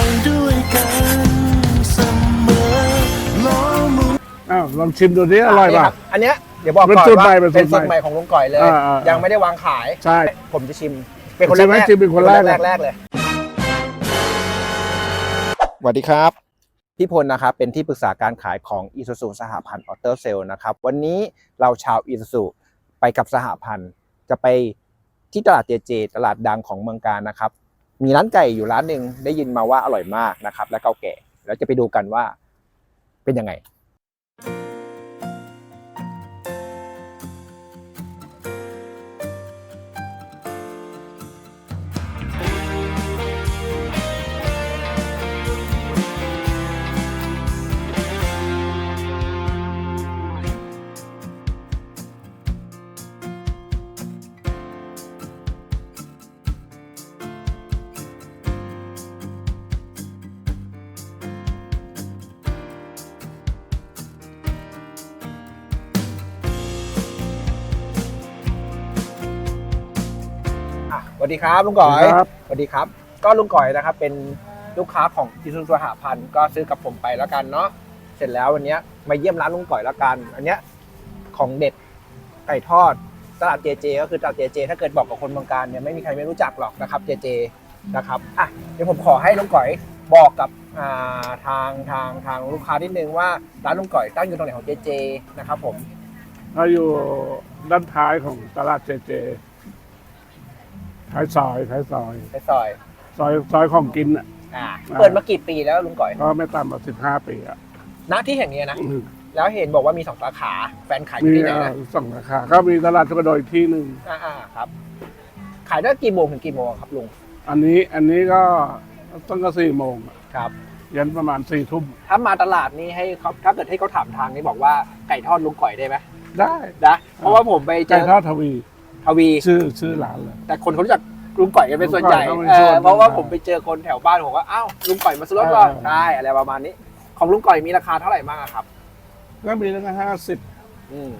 ไปด้วยกันเสมอล้อมุนอ้าวลองชิมดูดิอร่อยป่ะนี่คบอันเนี้ยเดี๋ยวบอกเป็นก่อนสูตรว่าใหม่เป็นสูเป็นตรใหม่สูตรใหม่ของลุงก่อยเลย อ่าอ่ายัยังไม่ได้วางขายใช่ผมจะชิม เป็นคนชิมไหมแรกๆชิมเป็นคนแรก แรกแรกๆเลยสวัสดีครับพี่พลนะครับเป็นที่ปรึกษาการขายของอีซูซูสหพันธ์ออเตอร์เซลนะครับวันนี้เราชาวอีซูซูไปกับสหพันธ์จะไปที่ตลาดเจเจ ตลาดดังของเมืองการนะครับ มีร้านไก่อยู่ร้านหนึ่งได้ยินมาว่าอร่อยมากนะครับ และเก่าแก่ แล้วจะไปดูกันว่าเป็นยังไง วัสดีครับลุงก๋อยครับสวัสดีครับ ก็ลุงก๋อยนะครับเป็นลูกค้าของอิซูซูหาพันธ์ก็ซื้อกับผมไปแล้วกันเนาะเสร็จแล้ววันเนี้ยมาเยี่ยมร้านลุงก๋อยแล้วกัน อันเนี้ยของเด็ดไก่ทอดตลาดเจเจก็คือตลาดเจเจถ้าเกิดบอกกับคนเมืองการเนี่ยไม่มีใครไม่รู้จักหรอกนะครับเจเจนะครับอะเดี๋ยวผมขอให้ลุงก๋อยบอกกับอ่าทางทางทางลูกค้านิดนึงว่าร้านลุงก๋อยตั้งอยู่ตรงไหนของเจเจนะครับผมเราอยู่ด้านท้ายของตลาดเจเจ ท้ายซอยท้ายซอย ในซอย ซอยซอยของกินอะ อ่า อ่า เปิดมากี่ปีแล้วลุงก๋อย ก็ไม่ต่ำกว่าสิบห้าปีอะณที่แห่งเนี้ยนะ อืมแล้วเห็นบอกว่ามีสองสาขา แฟนขายอมียู่ที่ไหนเอ่อนะสองราคา ก็มีตลาดชกระโดอยที่หนึ่ง อ่าๆครับ ขายได้กี่โมงถึงกี่โมงครับลุง อันนี้อันนี้ก็ตั้งแต่สี่โมงอะครับ ยันประมาณสี่ทุ่มถ้ามาตลาดนี้ให้เขาถ้าเกิดให้เขาถามทางนี่บอกว่าไก่ทอดลุงก่อยได้ไหมได้ นะ เพราะว่าผมไปเจไก่อทอดทวี ทวีชื่อชื่อร้านเลย แต่คนเขารู้จักลุงก่อยกันเป็นส่วนใหญ่ลุงก่อยเอต้องเป็นส่วนอเพราะว่าผมไปเจอคนแถวบ้านผมว่าอ้าวลุงก่อยมาซื้อรถก่อนเออได้อะไรประมาณนี้ ของลุงก่อยมีราคาเท่าไหร่บ้างอะครับ ก็มีตั้งแต่ห้าสิบอืม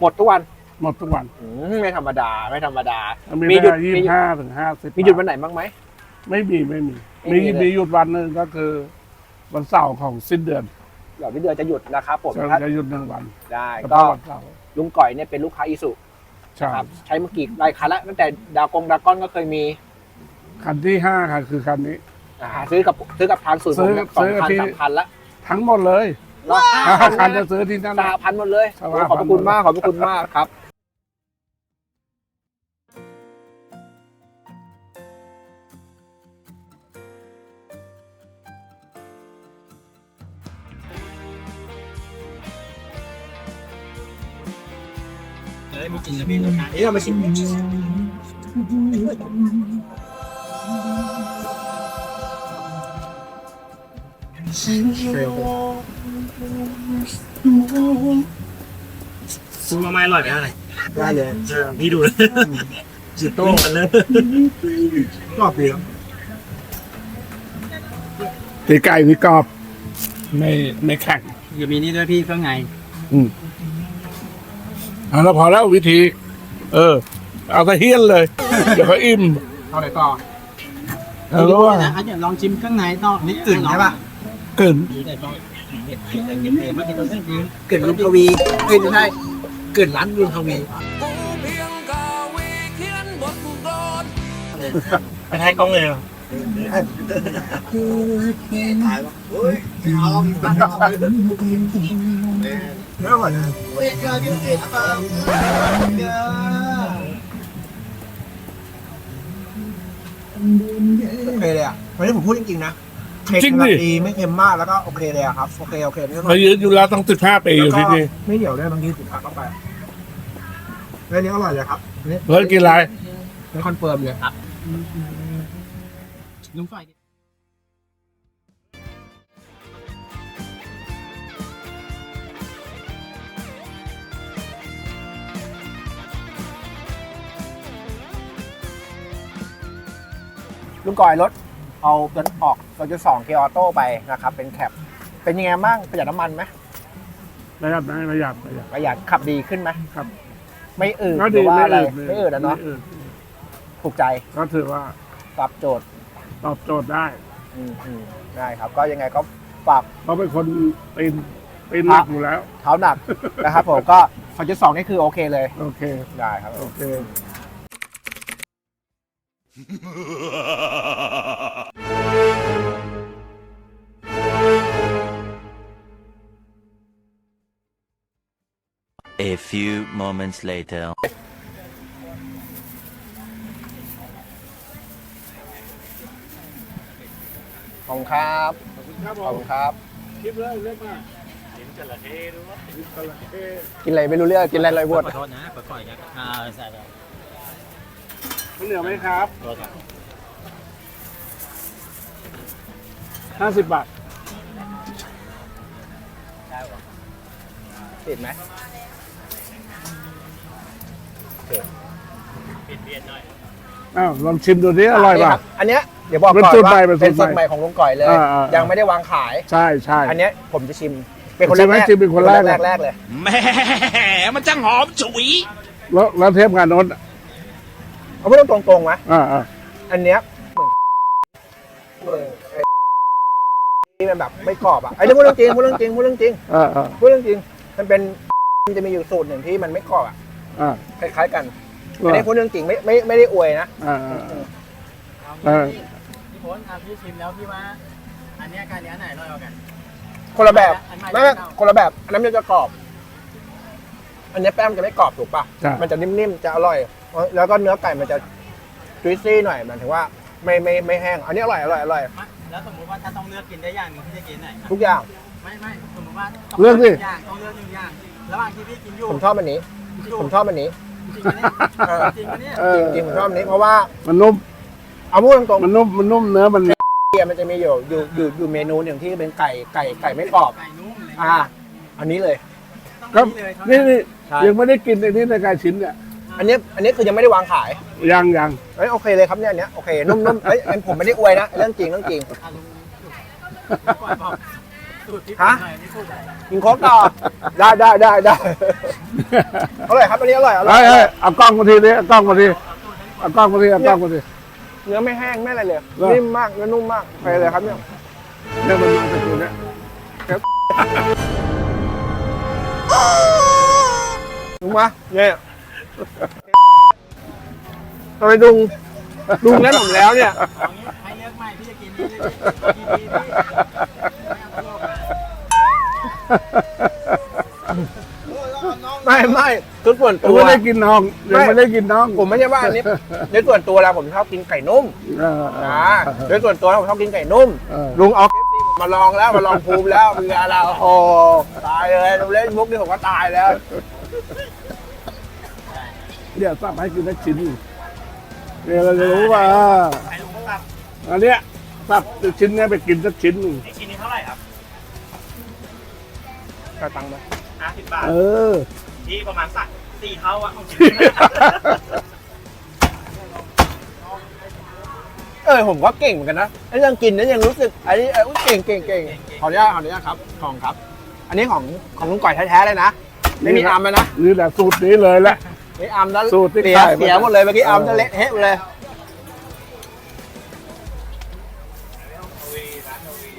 หมดทุกวันหมดทุกวันอืมไม่ธรรมดาไม่ธรรมดา มีมีตั้งหยุดแต่ยี่มีหยุดห้าถึงห้าสิบมีหยุดวันไหนบ้างไหม ไม่มีไม่มีไม่มีมีเลย มีหยุดวันหนึ่งก็คือ วันเสาร์ของสิ้นเดือนเดี๋ยวพี่เดือนจะหยุดนะครับผมจะถ้าจะหยุดหนึ่งวันได้เฉก็พาะวันเสาร์ลุงก่อยเนี่ยเป็นลูกค้าอีสุ ใช่ครับใช้มากี่รายคันแล้วตั้งแต่ดาวกงดาวก้อนก็เคยมีคันที่ห้าค่ะคือคันนี้อ่าซื้อกับซื้อกับทางศูนย์ซื้ผมอเนี่ยสองซื้อพันที่สามพันละทั้งหมดเลยแล้วห้าห้าพัคันนจะนะซื้อที่นั่นสามพันหมดเลยสามโอ้พันขอบพระคุณมากขอบพระคุณมากครับ เอ้ยมีจริงนะพี่รสชาตินี่เรามาชิมเร็วซูมาไม่อร่อยไหมอะไรได้เลยพี่ดูเลยจืดโต้กันเลยกรอบดีครับตีไก่นี่กรอบ ไม่ไม่แข็งอยู่มีนี่ด้วยพี่เครื่องในอืม เอาแล้วพอแล้ววิธี เออ เอาตะเฮียนเลย เดี๋ยวก็อิ่มเอาไหนต่อเอาแล้วว่านะเดี๋ยวลองชิมเครื่องในต่อนี่กลิ่นใช่ป่ะกลิ่นดีแต่ต้องเห็ดเห็ดเห็ดเห็ดไม่กินตัวเส้นจริงเกิดลุงทวีเอ้ยไม่ใช่เกิดร้านลุงทวีไปให้กล้องเลยเหรอ โอเคเลยอะวันนี้ผมพูดจริงๆนะเผ็ดจริงกำลัดิ ดีไม่เค็มมากแล้วก็โอเคเลยอะครับโอเคโอเคไม่ต้อง มายืนอยู่แล้วต้องสิบห้าปีอยู่ที่นี่ไม่เหี่ยวด้วยบางทีติดผักเข้าไปเรื่องนี้อร่อยเลยครับอันนี้เฮ้ยกินอะไรไม่คอนเฟิร์มเลยครับ ลุงไฟลุงก่อยรถเอารถออกรถจะสองเกียร์ออโต้ไปนะครับ เป็นแคปเป็นยังไงบ้างประหยัดน้ำมันไหมประหยัดไหมประหยัดประหยัดประหยัดขับดีขึ้นไหมครับ ไม่อืดก็หรืดีอว่าไม่อะไรอืดไม่อืดนะเนาะไม่อืดถูกใจก็ถือว่าตอบโจทย์ ตอบโจทย์ได้ อืมอืมได้ครับ ก็ยังไงก็ฝากเขาเป็นคนปีนปีนหนักอยู่แล้ว เท้าหนักนะครับผมก็สองจุดสองนี่คือโอเคเลย โอเค ได้ครับโอเค A few moments later. ขอบคุณครับครับผขอบมคุณครับ คลิปเลยเรื่องมากินจระเข้ด้วยกินจระเข้กินอะไรไม่รู้เรื่องกินอะไรลอยบวดขอโทษนะปล่อยๆกันอ่าใส่ไปข้าวเหนียวไหมครับโทษครับห้าสิบบาทติดไหมปิดเบียดหน่อยอ้าวลองชิมดูดิอร่อยป่ะนี่คบอันเนี้ย เดี๋ยวบอกเป็นก่อนสูตรว่าใหม่เป็นสูเป็นตรสูตรใหใหม่ม่ของลุงก่อยเลยอ่าอ่ายั ยังไม่ได้วางขาย ใช่ใช่อันเนี้ยผมจะชิม เป็นคนชิมไหมแรกๆชิมเป็นคนแรกแรกแรกๆเลย แหม่มันจังหอมฉุย แล้วแล้วเทปงานโน้นเอาไม่ต้องตรงๆนะอ่าอ่าอันเนี้ยเหมือนที่มันแบบไม่กรอบอะไอ้นี่พูดเรื่องจริงพูดเรื่องจริงพูดเรื่องจริงอ่าอ่าพูดเรื่องจริง มันเป็นมันจะมีอยู่สูตรหนึ่งที่มันไม่กรอบอะอ่าคล้ายๆกันอันนี้พูดเรื่องจริงไม่ไม่ไม่ได้อวยนะ อ่าอ่าเอาเออ พี่พี่พลอะพี่ชิมแล้วพี่ว่า อันเนี้ยการเนี้ยไหนอร่อยกว่ากัน คนละแบบอันใหม่ไม่ไม่อันเก่า คนละแบบอันนั้นมันจะกรอบ อันนี้แป้งมันจะไม่กรอบถูกป่ะ ใช่ มันจะนิ่มๆ จะอร่อย แล้วก็เนื้อไก่มันจะจุยซี่หน่อยหมายถึงว่าไม่ไม่ไม่แห้ง อันนี้อร่อยอร่อยอร่อยไม่แล้วสมมติว่าถ้าต้องเลือกกินได้อย่างหนึ่งพี่จะกินไหนทุกอย่าง ไม่ไม่สมมติว่าต้งเลือกสิ หนึ่งอย่างต้องเลือกหนึ่งอย่างระหว่างที่พี่กินอยู่ผมชอบอันนี้ ผมชอบอันนี้ จริงๆเนี่ย เออจริงๆเนี่ยเออจริงๆผมชอบอันนี้เพราะว่ามันนุ่ม เอาพูดตรงมันนุ่มมันนุ่มเนื้อมันๆเกียมันจะมีอยู่อยู่อยู่อยู่เมนูหนึ่งที่เป็นไก่ไก่ไก่ไม่กรอบ ไก่นุ่มเลยอ่า อันนี้เลยครับต้องเลยเท่านี่นี่ใช่ ยังไม่ได้กินในนี้ในกายชิ้นเนี่ยอันนี้อันนี้คือยังไม่ได้วางขายยังยังเฮ้ยโอเคเลยครับเนี่ยอันเนี้ยโอเคนุ่มๆเฮ้ยอันผมไม่ได้อวยนะเรื่องจริงเรื่องจริง อะลุงลุงก่อนบอกสูตรที่ฮะหน่อยนี่สูตรอะไรกินโค้กต่อได้ได้ได้ได้ อร่อยครับอันนี้อร่อยอร่อเฮ้ยยเฮ้ยเอากล้องมาทีนี้เอากล้องมาทีเอากล้องมาทีเอากล้องมาที เนื้อไม่แห้งไม่อะไรเลยเหรอ นิ่มมากเนื้อนุ่มมากไปเลยครับเนี่ยเนี่ยมันมาจากตัวเนี้ยลุงมาเนี่ยทำไมลุงลุงแนะนำแล้วเนี่ยเอางี้ให้เลือกใหม่พี่จะกินนี่ดีดีๆพี่ไม่เอาตลกนะ ไม่ไม่คือส่วนยังตัว ไม่ได้กินน้องยังไม่ได้กินน้องผมไม่ใช่ว่าอันนี้ในส่วนตัวแล้วผมชอบกินไก่นุ่มเออเออนะโดยส่วนตัวผมชอบกินไก่นุ่ม เออลุงเอาเคฟซีมาลองแล้วมาลองภูมิแล้วมีอะไรโอ้โหตายเลยลุงเล่นมุกนี่ผมก็ตายแล้ว เดี๋ยวสับให้กินสักชิ้นเดี๋ยวเราจะรู้ว่าไอ้ลุงก็ตับอันเนี้ยสับชิ้นเนี้ยไปกินสักชิ้นหนึ่งไอ้กินนี่เท่าไหร่ครับกระตังค์มา ห้าสิบบาท เออ ที่ประมาณสักสี่เท่าอะของจริง เออผมก็เก่งเหมือนกันนะไอ้เรื่องกินนั้นยังรู้สึกอันนี้เอออุ๊ยเก่งเก่งเก่ง ขออนุญาตขออนุญาตครับของครับ อันนี้ของของลุงก่อยแท้ๆเลยนะไม่มีอัมเลยนะนี่แหละสูตรนี้เลยแหละ ไม่อัมแล้วสูตรที่เสียขายมาเสียหมดเลยเมื่อกี้อัมเออ จะเละเทะหมดเลย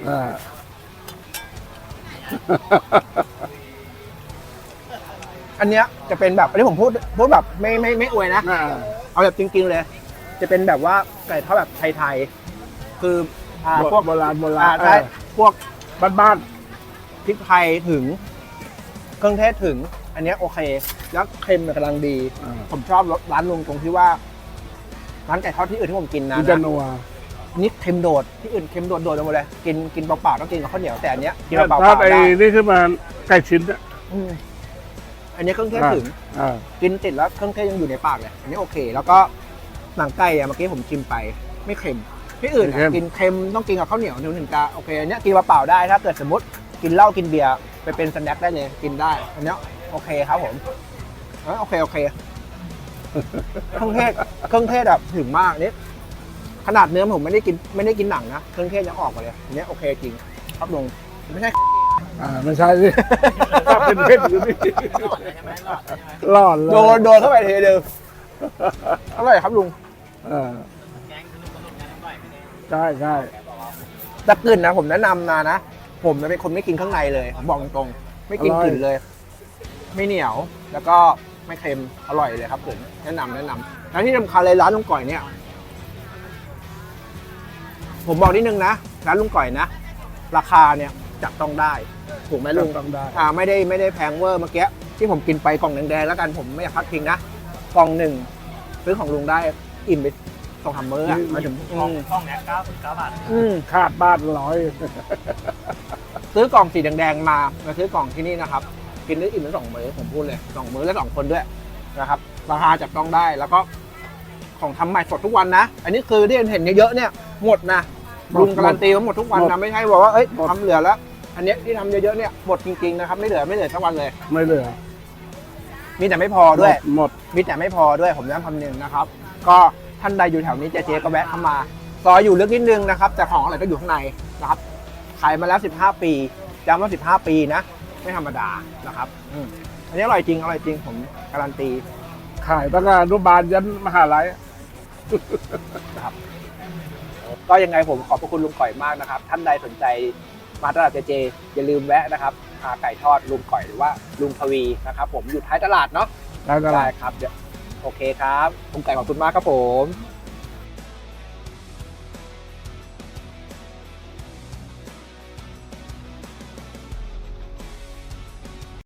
อ่า อันเนี้ยจะเป็นแบบอันนี้ผมพูดพูดแบบไม่ไม่ไม่อวยนะ อ่าเอาแบบจริง ๆเลย จะเป็นแบบว่าไก่ทอดแบบไทยๆ คืออ่าพพววกกโบราณโบราอ่าณใช่พวกบ้านพริกไทยถึง เครื่องเทศถึง อันเนี้ยโอเค แล้วเค็มเนี่ยกำลังดี ๆอ่าผมชอบร้านลุงตรงที่ว่า ร้านไก่ทอดที่อื่นที่ผมกินนะมันจะนัวอันนี่เค็มโดดที่อื่นเค็มโดดโดดไปหมดเลย กินกินเปล่าๆต้องกินกับข้าวเหนียวแต่อันเนี้ยกินเปล่าถ้าๆไอ้ได้นี่ขึ้นมาไก่ชิ้นอะอืม อันนี้เครื่องเทศถึงอ่ากินติดแล้วเครื่องเทศยังอยู่ในปากเลยอันนี้โอเค แล้วก็หนังไก่อะเมื่อกี้ผมชิมไป ไม่เค็มที่อื่นอะกินเค็มต้องกินกับข้าวเหนียวถึงถึงจะโอเคอันเนี้ยกินเปล่าๆได้ถ้าเกิดสมมติกินเหล้ากินเบียร์ไปเป็นสแน็คได้เลยกินได้ อันเนี้ยโอเคครับผมเอ้ยโอเคโอเค เครื่องเทศเครื่องเทศแบบถึงมากนี่ขนาดเนื้อผมไม่ได้กินไม่ได้กินหนังนะเครื่องเทศยังออกมาเลยอันเนี้ยโอเคจริง ครับลุงไม่ใช่ อ่าไม่ใช่สิ ถ้าเป็นเพชรอยู่นี่หลอดเลยใช่ไหมหลอดเลยใช่ไหมรอดเลยโดนโดนเข้าไปทีเดียวอร่อยครับลุงอ่าแกงสนุกสนุกกันหน่อยไม่ได้ใช่ใช่แต่กลิ่นนะผมแนะนำนะนะ ผมเป็นคนไม่กินข้างในเลยผมบอกตรงๆไม่กินกลิ่นเลย ไม่เหนียวแล้วก็ไม่เค็มอร่อยเลยครับกลิ่นแนะนำแนะนำแล้วที่สำคัญเลยร้านลุงก่อยเนี่ย ผมบอกนิดนึงนะร้านลุงก่อยนะ ราคาเนี่ย จับต้องได้ ถูกไหมลุงต้องได้อ่าไม่ได้ไม่ได้แพงเวอร์เมื่อกี้ที่ผมกินไปกล่องแดงๆแล้วกันผมไม่อยากพักทิ้งนะกล่องหนึ่งซื้อของลุงได้อิ่มไปสองสามมื้ออะหมายถึงอืมห้องเนี้ยเก้าสิบเก้าบาทอืม คาดบ้านร้อย ซื้อกล่องสีแดงๆมา มาซื้อกล่องที่นี่นะครับ กินได้อิ่มไปสองมื้อผมพูดเลยสองมื้อและสองคนด้วยนะครับ ราคาจับต้องได้แล้วก็ของทำใหม่สดทุกวันนะ อันนี้คือที่เห็นเยอะๆเนี่ยหมดนะลุงการันตีว่าหมดทุกวันนะ ไม่ใช่บอกว่าเอ้ยทำเหลือแล้ว อันเนี้ยที่ทำเยอะๆเนี่ยหมดจริงๆนะครับ ไม่เหลือไม่เหลือสักวันเลย ไม่เหลือมีแต่ไม่พอด้วย หมดมีแต่ไม่พอด้วยผมย้ำคำหนึ่งนะครับ ก็ท่านใดอยู่แถวนี้เจเจก็แวะเข้ามาซอยอยู่ลึกนิดนึงนะครับแต่ของอะไรก็อยู่ข้างในนะครับขายมาแล้ว 15 ปีย้ำว่า 15 ปีนะ ไม่ธรรมดานะครับอืมอันนี้อร่อยจริงอร่อยจริงผมการันตี ขายตั้งแต่อนุบาลยันมหาลัย ก็ยังไงผมขอบพระคุณลุงก่อยมากนะครับ ท่านใดสนใจ มาตลาดเจเจอย่าลืมแวะนะครับหาไก่ทอดลุงก่อยหรือว่าลุงทวีนะครับผมอยู่ท้ายตลาดเนาะได้ตลาได้ดครับเดี๋ยวโอเคครับลุงไก่ขอบคุณมากครับผม